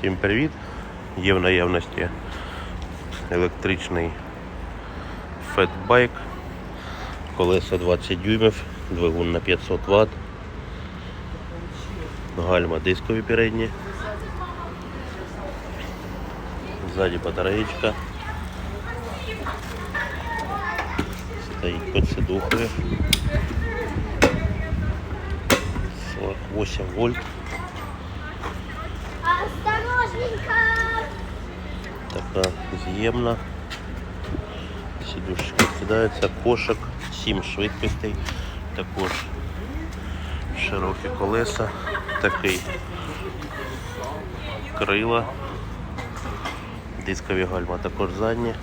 Всім привіт! Є в наявності електричний фетбайк, колеса 20 дюймів, двигун на 500 Вт, гальма дискові передні, ззаді батареєчка, стоїть під сидухою, 48 вольт. Така з'ємна. Сідушечка кидається, кошик, 7 швидкостей, також широкі колеса, такий крила, дискові гальма також задні,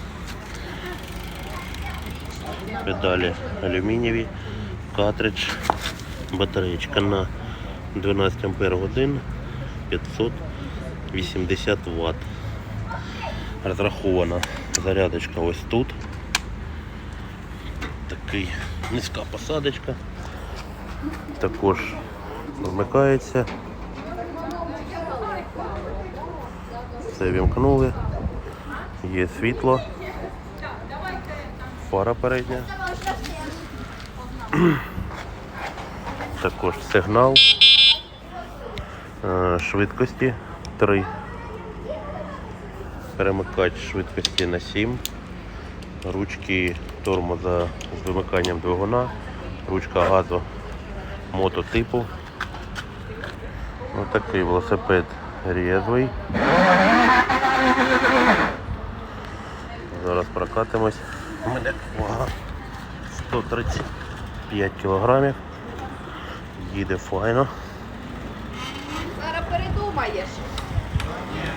педалі алюмінієві, картридж, батареєчка на 12 ампер годин 580 Вт розрахована зарядочка ось тут. Такий низька посадочка. Також вмикається. Все вімкнули. Є світло. Фара передня. Також сигнал. Е, Швидкості 3 перемикач швидкості на 7, ручки тормоза з вимиканням двигуна, ручка газу мототипу. Ось такий велосипед різвий. Зараз прокатимось. У мене вага 135 кілограмів. Їде файно. Зараз передумаєш.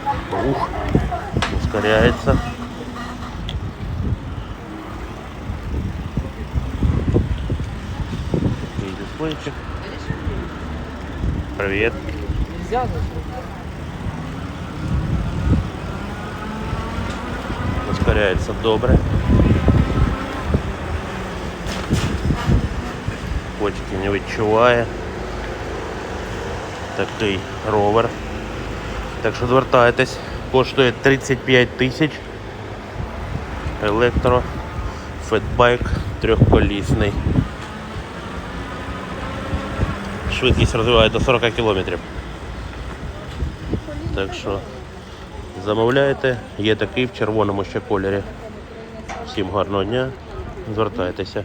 Ух, ускоряется. И дисплейчик. Привет. Ускоряется добре. Почки не відчуває. Такий ровер. Так що звертайтесь, коштує 35 тисяч. Електро, фетбайк трьохколісний. Швидкість розвиває до 40 км. Так що замовляйте, є такий в червоному ще кольорі. Всім гарного дня, звертайтеся.